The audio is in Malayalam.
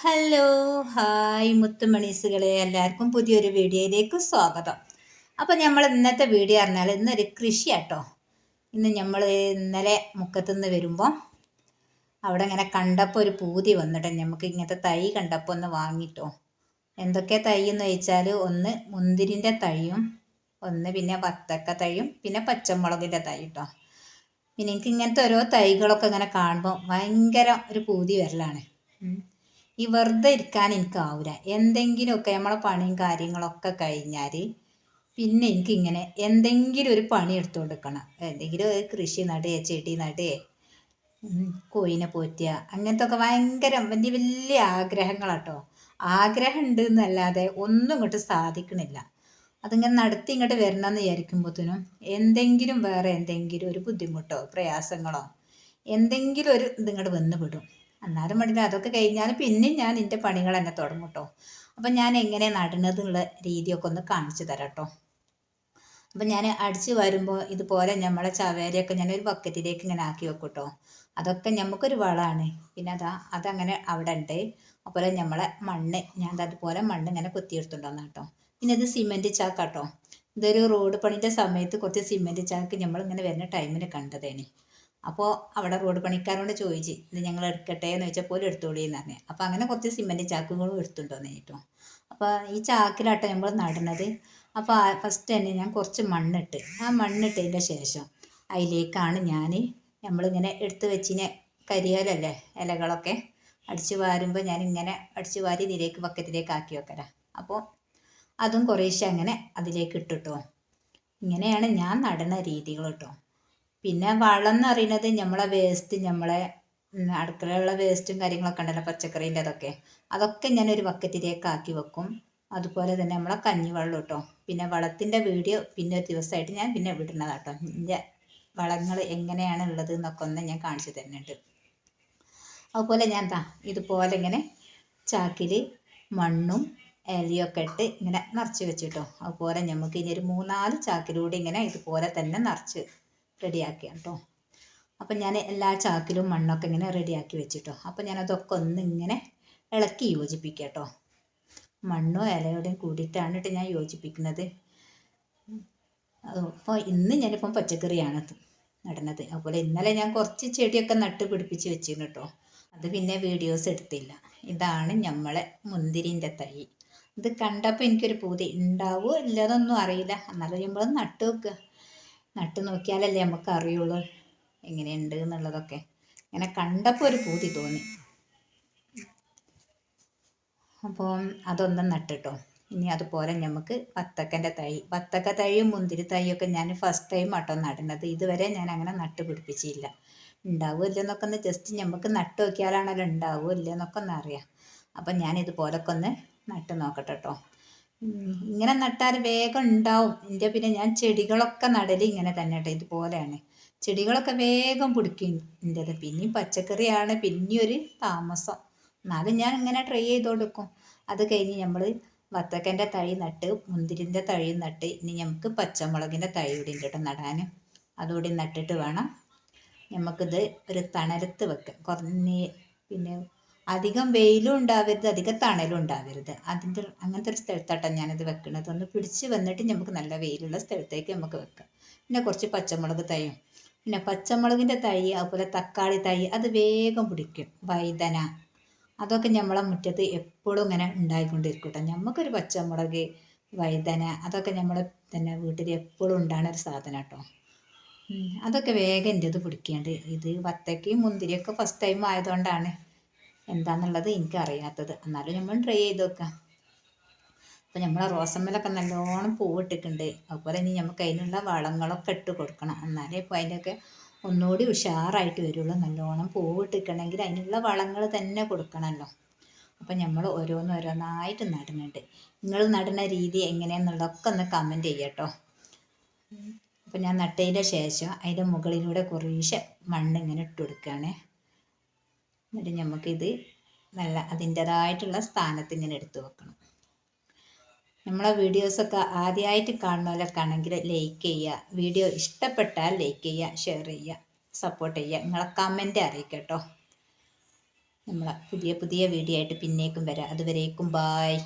Hello hi മുത്തുമണീസുകളെ. എല്ലാവർക്കും പുതിയൊരു വീഡിയോയിലേക്ക് സ്വാഗതം. അപ്പോൾ നമ്മൾ ഇന്നത്തെ വീഡിയോ പറഞ്ഞാൽ ഇന്നൊരു കൃഷിയാട്ടോ. ഇന്ന് നമ്മൾ ഇന്നലെ മുക്കത്തുനിന്ന് വരുമ്പോൾ അവിടെ ഇങ്ങനെ കണ്ടപ്പോൾ ഒരു പൂതി വന്നിട്ട് നമുക്ക് ഇങ്ങനത്തെ തൈ കണ്ടപ്പോൾ ഒന്ന് വാങ്ങിട്ടോ. എന്തൊക്കെ തൈ എന്ന് ചോദിച്ചാൽ ഒന്ന് മുന്തിരിന്റെ തൈയും ഒന്ന് പിന്നെ വത്തക്ക തൈയും പിന്നെ പച്ചമുളകിന്റെ തൈ കേട്ടോ പിന്നെ എനിക്ക് ഇങ്ങനത്തെ ഓരോ തൈകളൊക്കെ ഇങ്ങനെ കാണുമ്പോൾ ഭയങ്കര ഒരു പൂതി വരലാണ്. ഈ വെറുതെ ഇരിക്കാൻ എനിക്കാവില്ല എന്തെങ്കിലുമൊക്കെ നമ്മളെ പണിയും കാര്യങ്ങളൊക്കെ കഴിഞ്ഞാൽ പിന്നെ എനിക്കിങ്ങനെ എന്തെങ്കിലും ഒരു പണി എടുത്തുകൊടുക്കണം എന്തെങ്കിലും ഒരു കൃഷി നടുക ചെടി നടുക കോയിനെ പോറ്റുക അങ്ങനത്തെ ഒക്കെ ഭയങ്കര വലിയ വലിയ ആഗ്രഹങ്ങളാട്ടോ. ആഗ്രഹം ഉണ്ട് എന്നല്ലാതെ ഒന്നും ഇങ്ങോട്ട് സാധിക്കണില്ല. അതിങ്ങനെ നടത്തി ഇങ്ങോട്ട് വരണമെന്ന് വിചാരിക്കുമ്പോഴത്തേനും എന്തെങ്കിലും വേറെ എന്തെങ്കിലും ഒരു ബുദ്ധിമുട്ടോ പ്രയാസങ്ങളോ എന്തെങ്കിലും ഒരു ഇതിങ്ങോട്ട് വന്ന് എന്നാലും വേണ്ടില്ല അതൊക്കെ കഴിഞ്ഞാൽ പിന്നെ ഞാൻ എന്റെ പണികൾ തന്നെ തുടങ്ങും കേട്ടോ അപ്പം ഞാൻ എങ്ങനെ നടണതെന്നുള്ള രീതിയൊക്കെ ഒന്ന് കാണിച്ചു തരാം കേട്ടോ അപ്പം ഞാൻ അടിച്ച് വരുമ്പോൾ ഇതുപോലെ നമ്മളെ ചവേരയൊക്കെ ഞാൻ ഒരു ബക്കറ്റിലേക്ക് ഇങ്ങനെ ആക്കി വെക്കും കേട്ടോ അതൊക്കെ നമുക്കൊരു വളമാണ് പിന്നെ അതാ അതങ്ങനെ അവിടെ ഉണ്ട് അതുപോലെ നമ്മളെ മണ്ണ് ഞാൻ അതുപോലെ മണ്ണ് ഇങ്ങനെ കുത്തിയെടുത്തുണ്ടോന്ന് കേട്ടോ പിന്നെ ഇത് സിമെന്റ് ചാക്കാട്ടോ ഇതൊരു റോഡ് പണിന്റെ സമയത്ത് കുറച്ച് സിമെന്റ് ചാക്ക് നമ്മളിങ്ങനെ വരുന്ന ടൈമിൽ കണ്ടതേനെ. അപ്പോൾ അവിടെ റോഡ് പണിക്കാരോട് ചോദിച്ച് ഇത് ഞങ്ങൾ എടുക്കട്ടെ എന്ന് വെച്ചാൽ പോലും എടുത്തോളി എന്ന് പറഞ്ഞു. അപ്പോൾ അങ്ങനെ കുറച്ച് സിമെന്റ് ചാക്കുകളും എടുത്തുണ്ടോന്ന് കേട്ടോ അപ്പോൾ ഈ ചാക്കിലാട്ടോ നമ്മൾ നടുന്നത്. അപ്പോൾ ഫസ്റ്റ് തന്നെ ഞാൻ കുറച്ച് മണ്ണിട്ട് ആ മണ്ണിട്ടതിന്റെ ശേഷം അതിലേക്കാണ് ഞാൻ നമ്മളിങ്ങനെ എടുത്ത് വെച്ചിനെ കരിയാലല്ലേ ഇലകളൊക്കെ അടിച്ചു വാരുമ്പോൾ ഞാൻ ഇങ്ങനെ അടിച്ചു വാരി ഇതിലേക്ക് ബക്കറ്റിലേക്ക് ആക്കി വെക്കല. അപ്പോൾ അതും കുറേശ്ശെ അങ്ങനെ അതിലേക്ക് ഇട്ടിട്ടോ. ഇങ്ങനെയാണ് ഞാൻ നടന്ന രീതികൾ കേട്ടോ. പിന്നെ വളം എന്ന് പറയുന്നത് നമ്മളെ വേസ്റ്റ് നമ്മളെ അടുക്കളയിലുള്ള വേസ്റ്റും കാര്യങ്ങളൊക്കെ ഉണ്ടല്ലോ പച്ചക്കറീന്റെ അതൊക്കെ. അതൊക്കെ ഒരു ബക്കറ്റിലേക്ക് ആക്കി വെക്കും. അതുപോലെ തന്നെ നമ്മളെ കഞ്ഞിവെള്ളം കേട്ടോ. പിന്നെ വളത്തിന്റെ വീഡിയോ പിന്നെ ഒരു ദിവസമായിട്ട് ഞാൻ പിന്നെ വിടുന്നതാണ് കേട്ടോ. എന്റെ വളങ്ങൾ എങ്ങനെയാണ് ഉള്ളത് എന്നൊക്കെ ഒന്ന് ഞാൻ കാണിച്ചു തരുന്നുണ്ട്. അതുപോലെ ഞാൻ എന്താ ഇതുപോലെ ഇങ്ങനെ ചാക്കിൽ മണ്ണും ഇലയൊക്കെ ഇട്ട് ഇങ്ങനെ നിറച്ച് വെച്ചിട്ടോ. അതുപോലെ നമുക്ക് ഇനി ഒരു മൂന്നാൽ ചാക്കിലൂടെ ഇങ്ങനെ ഇതുപോലെ തന്നെ നിറച്ച് റെഡിയാക്കി കേട്ടോ അപ്പം ഞാൻ എല്ലാ ചാക്കിലും മണ്ണൊക്കെ ഇങ്ങനെ റെഡിയാക്കി വെച്ചിട്ടോ. അപ്പം ഞാനതൊക്കെ ഒന്ന് ഇങ്ങനെ ഇളക്കി യോജിപ്പിക്കുക കേട്ടോ മണ്ണോ ഇലയോടെയും കൂടിയിട്ടാണ് കേട്ടോ ഞാൻ യോജിപ്പിക്കുന്നത്. അപ്പോൾ ഇന്ന് ഞാനിപ്പം പച്ചക്കറിയാണ് നടന്നത്. അതുപോലെ ഇന്നലെ ഞാൻ കുറച്ച് ചെടിയൊക്കെ നട്ട് പിടിപ്പിച്ച് വെച്ചിരുന്നു കേട്ടോ അത് പിന്നെ വീഡിയോസ് എടുത്തില്ല. ഇതാണ് നമ്മളെ മുന്തിരിന്റെ തൈ. ഇത് കണ്ടപ്പോൾ എനിക്കൊരു പൂതി. ഉണ്ടാവുമോ ഇല്ലാതൊന്നും അറിയില്ല. എന്നാലും നമ്മൾ നട്ട് വെക്കുക നട്ട് നോക്കിയാലല്ലേ നമുക്ക് അറിയുള്ളൂ എങ്ങനെയുണ്ട് എന്നുള്ളതൊക്കെ. ഇങ്ങനെ കണ്ടപ്പോൾ ഒരു പൂതി തോന്നി. അപ്പോൾ അതൊന്നും നട്ടിട്ടോ. ഇനി അതുപോലെ നമുക്ക് വത്തക്കന്റെ തൈ വത്തക്ക തൈയും മുന്തിരി തൈയൊക്കെ ഞാൻ ഫസ്റ്റ് ടൈം ആട്ടോ നടുന്നത്. ഇതുവരെ ഞാൻ അങ്ങനെ നട്ട് പിടിപ്പിച്ചില്ല. ഉണ്ടാവുമല്ലോ എന്നൊക്കെ ഒന്ന് ജസ്റ്റ് നമുക്ക് നട്ട് നോക്കിയാലാണല്ലോ ഉണ്ടാവുമല്ലോ എന്നൊക്കെ ഒന്ന് അറിയാം. അപ്പം ഞാൻ ഇതുപോലൊക്കെ ഒന്ന് നട്ട് നോക്കട്ടെ കേട്ടോ ഇങ്ങനെ നട്ടാൽ വേഗം ഉണ്ടാവും. എന്റെ പിന്നെ ഞാൻ ചെടികളൊക്കെ നടൽ ഇങ്ങനെ തന്നെ കേട്ടോ ഇതുപോലെയാണ്. ചെടികളൊക്കെ വേഗം പിടിക്കും എന്റെത് പിന്നെയും പച്ചക്കറിയാണ് പിന്നെയും ഒരു താമസം. എന്നാലും ഞാൻ ഇങ്ങനെ ട്രൈ ചെയ്ത് കൊടുക്കും അത് കഴിഞ്ഞ് നമ്മൾ വത്തക്കന്റെ തൈ നട്ട് മുന്തിരിന്റെ തൈ നട്ട് ഇനി നമുക്ക് പച്ചമുളകിന്റെ തൈ കൂടി കേട്ടോ നടാൻ അതുകൂടി നട്ടിട്ട് വേണം നമുക്കിത് ഒരു തണലത്ത് വെക്കാം കുറഞ്ഞ് പിന്നെ അധികം വെയിലും ഉണ്ടാവരുത് അധികം തണലും ഉണ്ടാവരുത്. അതിന്റെ അങ്ങനത്തെ ഒരു സ്ഥലത്താട്ടാണ് ഞാനിത് വെക്കുന്നത് ഒന്ന് പിടിച്ച് വന്നിട്ട് നമുക്ക് നല്ല വെയിലുള്ള സ്ഥലത്തേക്ക് നമുക്ക് വെക്കാം. പിന്നെ കുറച്ച് പച്ചമുളക് തൈയും. പിന്നെ പച്ചമുളകിന്റെ തൈ അതുപോലെ തക്കാളി തൈ അത് വേഗം പിടിക്കും. വൈതന അതൊക്കെ നമ്മളെ മുറ്റത്ത് എപ്പോഴും ഇങ്ങനെ ഉണ്ടായിക്കൊണ്ടിരിക്കട്ടെ. നമുക്കൊരു പച്ചമുളക് വൈതന അതൊക്കെ നമ്മൾ തന്നെ വീട്ടിൽ എപ്പോഴും ഉണ്ടാകുന്ന ഒരു സാധനം കേട്ടോ അതൊക്കെ വേഗം എന്റെ ഇത് പിടിക്കേണ്ടത് ഇത് വത്തക്കയും മുന്തിരിയൊക്കെ ഫസ്റ്റ് ടൈം ആയതുകൊണ്ടാണ്. എന്താണെന്നുള്ളത് എനിക്കറിയാത്തത്. എന്നാലും നമ്മൾ ട്രൈ ചെയ്ത് നോക്കാം. അപ്പോൾ നമ്മളെ റോസമ്മലൊക്കെ നല്ലോണം പൂവിട്ടിട്ടുണ്ട്. അതുപോലെ ഇനി നമുക്ക് അതിനുള്ള വളങ്ങളൊക്കെ ഇട്ട് കൊടുക്കണം. എന്നാലേ ഇപ്പോൾ അതിന്റെയൊക്കെ ഒന്നുകൂടി ഉഷാറായിട്ട് വരുള്ളൂ. നല്ലോണം പൂവിട്ടിക്കണമെങ്കിൽ അതിനുള്ള വളങ്ങൾ തന്നെ കൊടുക്കണമല്ലോ. അപ്പം നമ്മൾ ഓരോന്ന് ഓരോന്നായിട്ട് നടുന്നുണ്ട്. നിങ്ങൾ നടുന്ന രീതി എങ്ങനെയാണെന്നുള്ളതൊക്കെ ഒന്ന് കമന്റ് ചെയ്യട്ടോ. അപ്പം ഞാൻ നട്ടതിന്റെ ശേഷം അതിന്റെ മുകളിലൂടെ കുറേശ്ശെ മണ്ണ് ഇങ്ങനെ ഇട്ട് കൊടുക്കുകയാണേ. എന്നിട്ട് നമുക്കിത് നല്ല അതിന്റെതായിട്ടുള്ള സ്ഥാനത്ത് ഇങ്ങനെ എടുത്തു വെക്കണം. നമ്മളെ വീഡിയോസൊക്കെ ആദ്യമായിട്ട് കാണുന്നവരൊക്കെ ആണെങ്കിൽ ലൈക്ക് ചെയ്യുക. വീഡിയോ ഇഷ്ടപ്പെട്ടാൽ ലൈക്ക് ചെയ്യുക ഷെയർ ചെയ്യുക സപ്പോർട്ട് ചെയ്യുക. നിങ്ങളെ കമന്റ് അറിയിക്കട്ടോ നമ്മളെ പുതിയ പുതിയ വീഡിയോ ആയിട്ട് പിന്നേക്കും വരാം. അതുവരേക്കും ബായ്